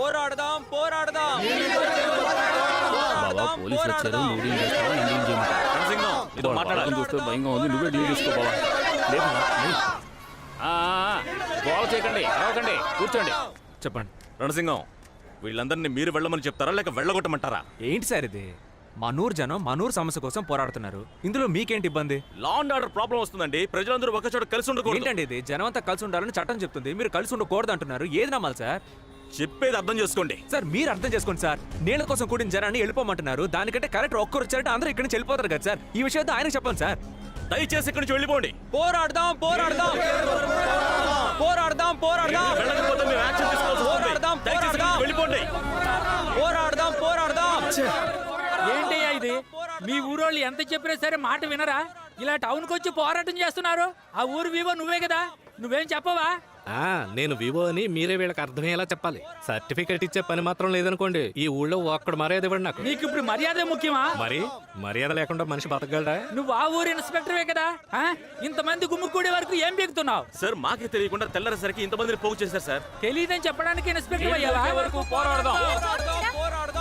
పోరాడదాం పోరాడదాం. బావా పోలీసులు వచ్చారు నువ్వు డీల్ చేస్తావా? నేను డీల్ చేయమంటా నరసింహం ఇదో మాట్లాడాలి. చూస్తే భయంగా ఉంది. నువ్వే డీల్ చేసుకో లేదు గోల చేయకండి అరవకండి కూర్చోండి. చెప్పండి. రణసింగం వీళ్ళందరినీ మీరు వెళ్ళమని చెప్తారా లేక వెళ్ళగొట్టమంటారా? ఏంటి సార్ ఇది? మనూరు జనం మనూరు సమస్య కోసం పోరాడుతున్నారు. ఇందులో మీకేంటి ఇబ్బంది? లా అండ్ ఆర్డర్ ప్రాబ్లం వస్తుందండి. ప్రజలందరూ ఒక చోట కలిసి ఉండకూడదు. ఏంటండి ఇది? జనం అంతా కలిసి ఉండాలని చట్టం చెప్తుంది. మీరు కలిసి ఉండకూడదు అంటున్నారు ఏది నమ్మాలి సార్? చెప్పేది అర్థం చేసుకోండి. సార్ మీరు అర్థం చేసుకోండి సార్. నీళ్ళ కోసం కూడిన జనాన్ని వెళ్ళిపోమంటున్నారు. దానికంటే కరెక్ట్ ఒక్కరు వచ్చారంటే అందరూ ఇక్కడి నుంచి వెళ్ళిపోతారు కదా సార్. ఈ విషయం ఆయనకు చెప్పండి సార్. దయచేసి ఇక్కడి నుంచి వెళ్ళిపోండి. పోరాడదాం పోరాడదాం. పోరాడదాం పోరాడదాం. వెళ్ళకపోతే మేము యాక్షన్ తీసుకోవాల్సి వస్తుంది. పోరాడదాం, పోరాడదాం. వెళ్ళిపోండి. పోరాడదాం పోరాడదాం. ఏంటయ్యా ఇది? మీ ఊరోళ్ళు ఎంత చెప్పినా సరే మాట వినరా? ఇలా టౌన్కి వచ్చి పోరాటం చేస్తున్నారు. ఆ ఊరు వివో నువ్వే కదా? నువ్వేం చెప్పవా? ఆ నేను వివో అని మీరే వీళ్ళకి అర్థమయ్యేలా చెప్పాలి. సర్టిఫికెట్ ఇచ్చే పని మాత్రం లేదనుకోండి ఈ ఊళ్ళో ఒక్కడు మర్యాద ఇవ్వండి నాకు. నీకు ఇప్పుడు మర్యాద ముఖ్యమా? మరి మర్యాద లేకుండా మనిషి బతకగలడా? నువ్వు ఆ ఊరు ఇన్స్పెక్టర్వే కదా ఆ? ఇంతమంది గుమ్ముకూడే వరకు ఏం బీగుతున్నావు సార్ మాకే తెలియకుండా తెల్లరేసరికి ఇంతమందిని పోగు చేశారు సార్. తెలియదని చెప్పడానికి ఇన్స్పెక్టర్ అయ్యావా? వరకు పోరాడదాం?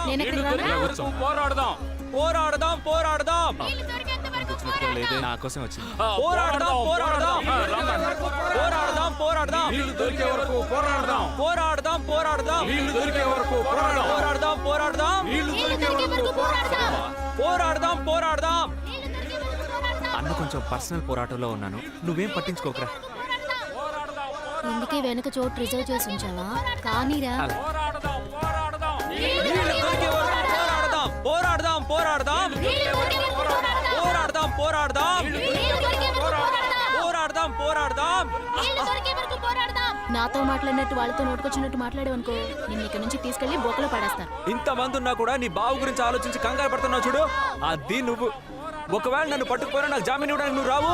నేను ఎక్కడికి రానా? వరకు పోరాడదాం. పోరాడదాం? పోరాడదాం దొరికేంత వరకు పోరాడదాం. నా కోసం వచ్చింది. పోరాడదాం పోరాడదాం. పోరాడదాం. పోరాడదాం. నీళ్ళు దొరికే వరకు పోరాడదాం పోరాడదాం. పోరాడదాం. నీళ్ళు దొరికే వరకు పోరాడదాం. పోరాడదాం పోరాడదాం. నీళ్ళు దొరికే వరకు పోరాడదాం. పోరాడదాం. పోరాడదాం. అన్న కొంచెం పర్సనల్ పోరాటంలో ఉన్నాను. నువ్వేం పట్టించుకోకరా. ఇందుకే వెనక చోటు రిజర్వ్ చేసి ఉంచావా? కానీరా. పోరాడదాం. పోరాడదాం. పోరాడదాం. నాతో మాట్లాడినట్టు వాళ్ళతో నోటుకొచ్చినట్టు మాట్లాడేవనుకో నిన్ను ఇక్కడ నుంచి తీసుకెళ్ళి బొక్కలో పడేస్తాను ఇంతమంది ఉన్నా కూడా నీ బావు గురించి ఆలోచించి కంగారు పడుతున్నావు చూడు. అది నువ్వు. ఒకవేళ నన్ను పట్టుకుపోయినా నాకు జామీన్ ఇవ్వడానికి నువ్వు రావు.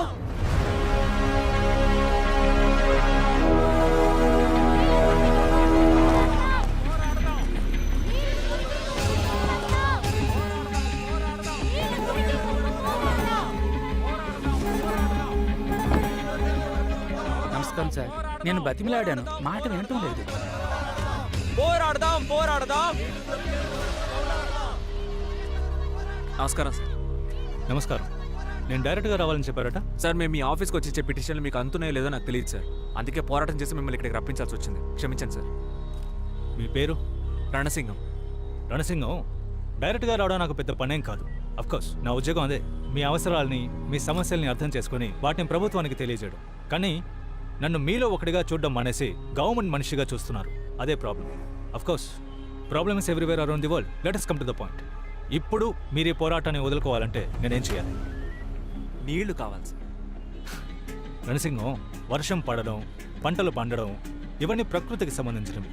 నమస్కారం సార్. నేను బతిమిలాడాను. మాట వినటం లేదు. పోరాడదాం పోరాడదాం. నమస్కారం సార్. నమస్కారం. నేను డైరెక్ట్గా రావాలని చెప్పారట? సార్ మేము మీ ఆఫీస్కి వచ్చి ఇచ్చే పిటిషన్లు మీకు అంతున్నాయో లేదో నాకు తెలియదు సార్. అందుకే పోరాటం చేసి మిమ్మల్ని ఇక్కడికి రప్పించాల్సి వచ్చింది. క్షమించండి సార్. మీ పేరు? రణసింగం. రణసింగం? డైరెక్ట్గా రావడం నాకు పెద్ద పనేం కాదు. కోర్స్ నా ఉద్యోగం అదే. మీ అవసరాలని మీ సమస్యల్ని అర్థం చేసుకుని వాటిని ప్రభుత్వానికి తెలియజేయడం. కానీ నన్ను మీలో ఒకటిగా చూడడం మానేసి గవర్నమెంట్ మనిషిగా చూస్తున్నారు. అదే problem course problem is everywhere around the world let us come to the point ఇప్పుడు మీరు ఈ పోరాటాన్ని వదులుకోవాలంటే నేనేం చేయాలి? నీళ్ళు కావాలి సార్. రణసింగం వర్షం పడడం పంటలు పండడం ఇవన్నీ ప్రకృతికి సంబంధించినవి.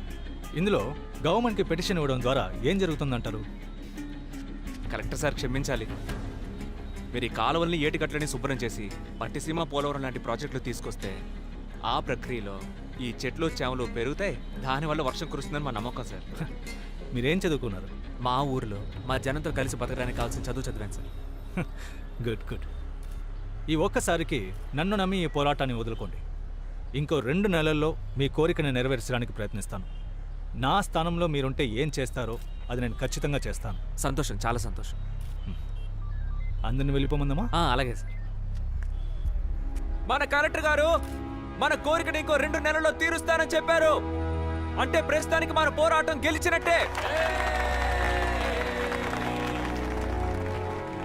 ఇందులో గవర్నమెంట్కి పెటిషన్ ఇవ్వడం ద్వారా ఏం జరుగుతుందంటారు? కలెక్టర్ సార్ క్షమించాలి. మీరు ఈ కాలువల్ని ఏటిగట్లని శుభ్రం చేసి పట్టిసీమ పోలవరం లాంటి ప్రాజెక్టులు తీసుకొస్తే ఆ ప్రక్రియలో ఈ చెట్లు చేమలు పెరుగుతాయి. దానివల్ల వర్షం కురుస్తుందని మా నమ్మకం సార్. మీరేం చదువుకున్నారు? మా ఊరిలో మా జనంతో కలిసి బతకడానికి కావాల్సిన చదువు చదివాను సార్. Good good. ఈ ఒక్కసారికి నన్ను నమ్మి ఈ పోరాటాన్ని వదులుకోండి. ఇంకో రెండు నెలల్లో మీ కోరికను నెరవేర్చడానికి ప్రయత్నిస్తాను. నా స్థానంలో మీరుంటే ఏం చేస్తారో అది నేను ఖచ్చితంగా చేస్తాను. సంతోషం చాలా సంతోషం. అందరిని వెళ్ళిపోమందమా ఆ, అలాగే సార్. మన కలెక్టర్ గారు! మన కోరికని ఇంకో రెండు నెలల్లో తీరుస్తానని చెప్పారు. అంటే ప్రస్తుతానికి మన పోరాటం గెలిచినట్టే.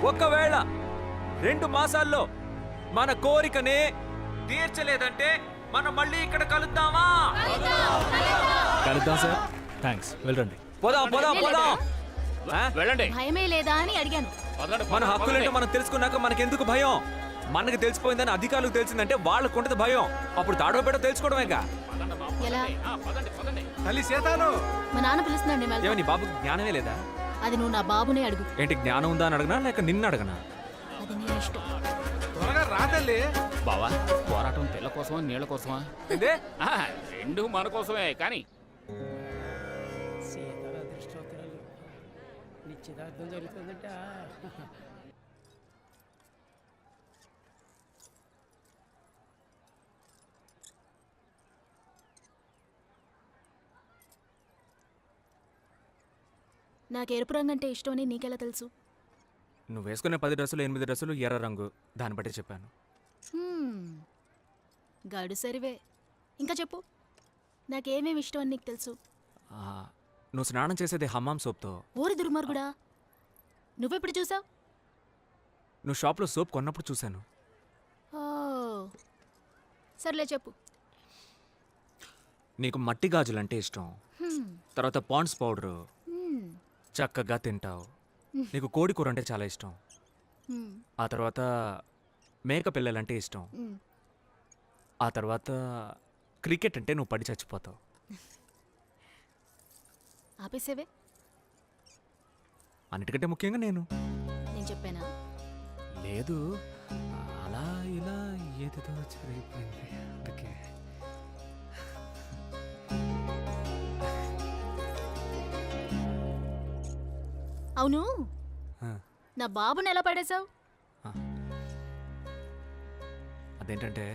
ఒకవేళ రెండు మాసాల్లో మన కోరికని తీర్చలేదంటే మనం మళ్ళీ ఇక్కడ కలుద్దామా? కలుద్దాం సార్. థ్యాంక్స్ వెళ్ళండి. పోదాం పోదాం పోదాం? వెళ్ళండి. భయమే లేదా అని అడిగాను. మన. హక్కులేంటో మనం తెలుసుకున్నాక మనకెందుకు భయం? మనకు తెలిసిపోయిందని అధికారులకు తెలిసిందంటే వాళ్ళకు ఉంటుంది భయం. అప్పుడు తాడో పెట్టో తెలుసుకోవడమేగా. ఎలా? పదండి పదండి. మా నాన్న పిలుస్తున్నాడు నేను వెళ్తాను. ఏమని బాబుకి జ్ఞానమే లేదా? అది నువ్వు నా బాబునే అడుగు. ఏంటి జ్ఞానం ఉందా అని అడగనా లేక నిన్ను అడగనా? అది నీ ఇష్టం. బావా పోరాటం తెల్ల కోసమా నీళ్ళ కోసమా? ఆ, రెండు మన కోసమే కానీ. నిశ్చితార్థం జరుగుతుందంట. నాకు ఎరుపు రంగు అంటే ఇష్టం అని నీకెలా తెలుసు? నువ్వు వేసుకునే పది డ్రెస్సులు ఎనిమిది డ్రెస్సులు ఎర్ర రంగు. దాన్ని బట్టి చెప్పాను. గడు సరివే. ఇంకా చెప్పు. నాకేమేమి ఇష్టం అని నీకు తెలుసు? నువ్వు స్నానం చేసేది హమ్మాం సోప్తో. ఊరి దుర్మార్గుడా? నువ్వెప్పుడు చూసావు? నువ్వు షాప్లో సోప్ కొన్నప్పుడు చూశాను. సర్లే చెప్పు. నీకు మట్టి గాజులు అంటే ఇష్టం. తర్వాత పాండ్స్ పౌడరు. చక్కగా తింటావు. నీకు కోడి కూర అంటే చాలా ఇష్టం. ఆ తర్వాత మేక పిల్లలంటే ఇష్టం. ఆ తర్వాత క్రికెట్ అంటే నువ్వు పడి చచ్చిపోతావు. ఆపేసేవే? అన్నిటికంటే ముఖ్యంగా నేను. నేను చెప్పానా? లేదు. అలా ఇలా ఏదేదో జరిగిపోయింది. అందుకే. అవును. నా బాబుని ఎలా పడేశావు? అదేంటంటే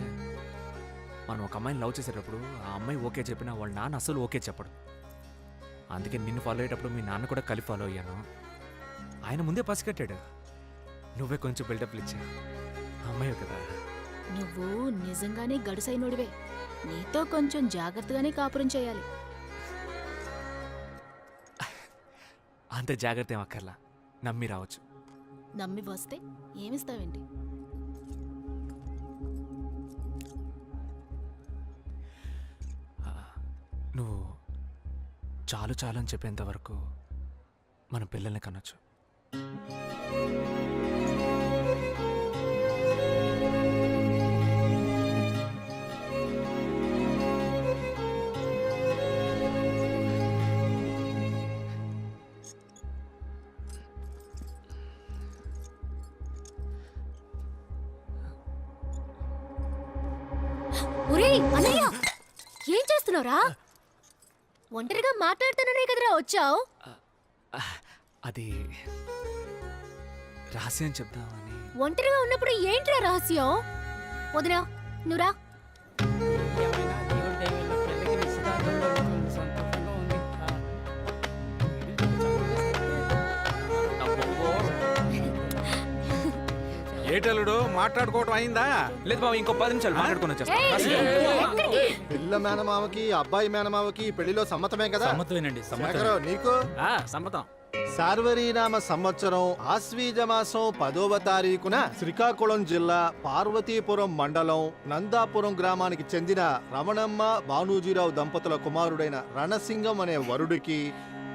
మనం ఒక అమ్మాయిని లవ్ చేసేటప్పుడు ఆ అమ్మాయి ఓకే చెప్పినా వాళ్ళ నాన్న అసలు ఓకే చెప్పడు. అందుకే నిన్ను ఫాలో అయ్యేటప్పుడు మీ నాన్న కూడా కలిసి ఫాలో అయ్యాను. ఆయన ముందే పసిగట్టాడు నువ్వే కొంచెం బిల్డప్లు ఇచ్చా. అమ్మాయి కదా. నువ్వు నిజంగానే గడుసైనోడివే. నీతో కొంచెం జాగ్రత్తగానే కాపురం చేయాలి. అంత జాగ్రత్త ఏం అక్కర్లా. నమ్మి రావచ్చు. నమ్మి వస్తే ఏమిస్తావేంటి? నువ్వు చాలు చాలు అని చెప్పేంత వరకు మన పిల్లల్ని కనొచ్చు. అన్నయ్య ఏం చేస్తున్నావురా? ఒంటరిగా మాట్లాడుతున్నానే కదరా వచ్చావు. అది రహస్యం చెప్దామని. ఒంటరిగా ఉన్నప్పుడు ఏంట్రా రహస్యం? వదినా నువ్వురా. ఏటలుడు మాట్లాడుకోవటం అయిందా? లేదు బాబు ఇంకో పది నిమిషాలు మాట్లాడుకుని పిల్ల మేనమామకి అబ్బాయి మేనమామకి పెళ్ళిలో సమ్మతమే కదా? సమ్మతమేనండి నీకు? సమ్మతం. సార్వరీనామ సంవత్సరం ఆశ్వీజ మాసం పదవ తారీఖున శ్రీకాకుళం జిల్లా పార్వతీపురం మండలం నందాపురం గ్రామానికి చెందిన రమణమ్మ భానూజీరావు దంపతుల కుమారుడైన రణసింగం అనే వరుడికి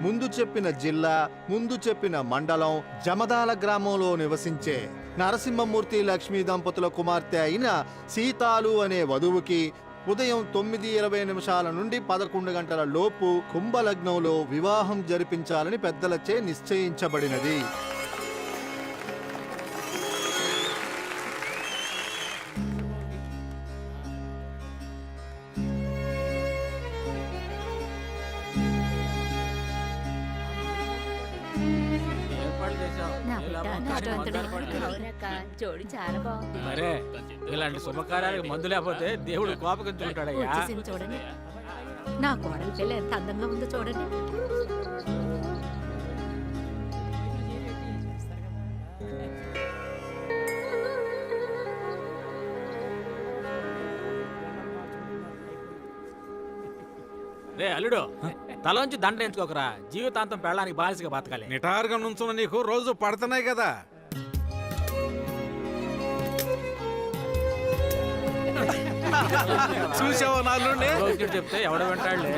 ముందు చెప్పిన జిల్లా ముందు చెప్పిన మండలం జమదాల గ్రామంలో నివసించే నరసింహమూర్తి లక్ష్మీ దంపతుల కుమార్తె అయిన సీతాలు అనే వధువుకి ఉదయం తొమ్మిది ఇరవై నిమిషాల నుండి పదకొండు గంటల లోపు కుంభలగ్నంలో వివాహం జరిపించాలని పెద్దలచే నిశ్చయించబడినది. జోడి చాలా బాగుంది. మరే ఇలాంటి శుభకార్యాలకు మందు లేకపోతే దేవుడు కోపగించుకుంటాడయ్యా. వచ్చేసింది చూడండి. నా కోడలి పిల్ల ఎంత అందంగా ఉందో చూడండి. రే అల్లుడు. తలోంచి దండ ఎంచుకోకరా జీవితాంతం పెళ్ళడానికి బానిసగా బతకాలి. నిటారుగా నుంచున్న నీకు రోజు పడుతున్నాయి కదా. చూసావా భగవద్గీత చెప్తే ఎవడ వింటాడులే.